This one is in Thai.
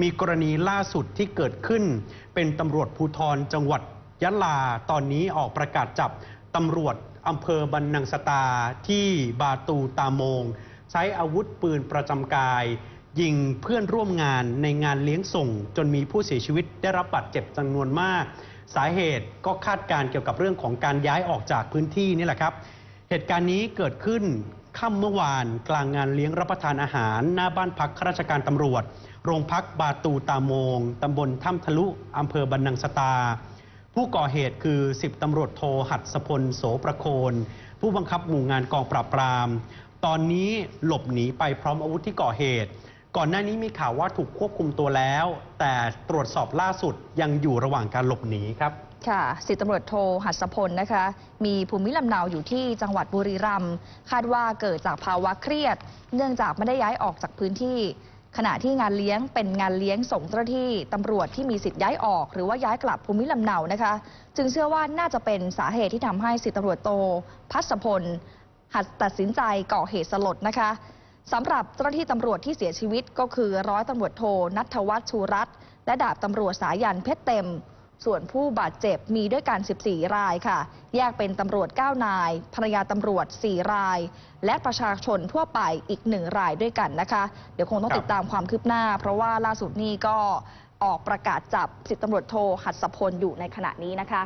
มีกรณีล่าสุดที่เกิดขึ้น เป็นตำรวจภูธรจังหวัดยะลาตอนนี้ออกประกาศจับตำรวจอำเภอบันนังสตาที่บาตูตามง ใช้อาวุธปืนประจำกาย ยิงเพื่อนร่วมงานในงานเลี้ยงส่ง จนมีผู้เสียชีวิตได้รับบาดเจ็บจำนวนมาก สาเหตุก็คาดการเกี่ยวกับเรื่องของการย้ายออกจากพื้นที่นี่แหละครับ เหตุการณ์นี้เกิดขึ้น ค่ำเมื่อวาน กลางงานเลี้ยงรับประทานอาหาร หน้าบ้านพักข้าราชการตำรวจ โรงพักบาตูตามงตำบลถ้ำทะลุอำเภอบันนังสตา ผู้ก่อเหตุคือ 10ตำรวจโทหัดสพลโสประโคน ผู้บังคับหมู่งานกองปราบปราม ตอนนี้หลบหนีไปพร้อมอาวุธที่ก่อเหตุ ก่อนหน้านี้มีข่าวว่าถูกควบคุมตัวแล้ว แต่ตรวจสอบล่าสุดยังอยู่ระหว่างการหลบหนีครับ ค่ะสิบตำรวจโทหัสพลนะคะ มีภูมิลำเนาอยู่ที่จังหวัดบุรีรัมย์คาดว่าเกิดจากภาวะเครียด เนื่องจากไม่ได้ย้ายออกจากพื้นที่ ขณะที่งานเลี้ยงเป็นงานเลี้ยงส่งเจ้าหน้าที่ตำรวจที่มีสิทธิ์ย้ายออก หรือว่าย้ายกลับภูมิลำเนานะคะ จึงเชื่อว่าน่าจะเป็นสาเหตุที่ทำให้สิบตำรวจโตพัสพลหัดตัดสินใจก่อเหตุสลดนะคะ สำหรับเจ้าหน้าที่ตำรวจที่เสียชีวิตก็คือร้อยตำรวจโทนัทวัฒน์ชูรัตน์และดาบตำรวจสายันเพชรเต็ม ส่วนผู้บาดเจ็บมีด้วยกัน 14 รายค่ะ แยกเป็นตำรวจ 9 นาย ภรรยาตำรวจ 4 ราย และประชาชนทั่วไปอีก 1 รายด้วยกันนะคะ เดี๋ยวคงต้องติดตามความคืบหน้า เพราะว่าล่าสุดนี่ก็ออกประกาศจับสิบตำรวจโทหัดสพลอยู่ในขณะนี้นะคะ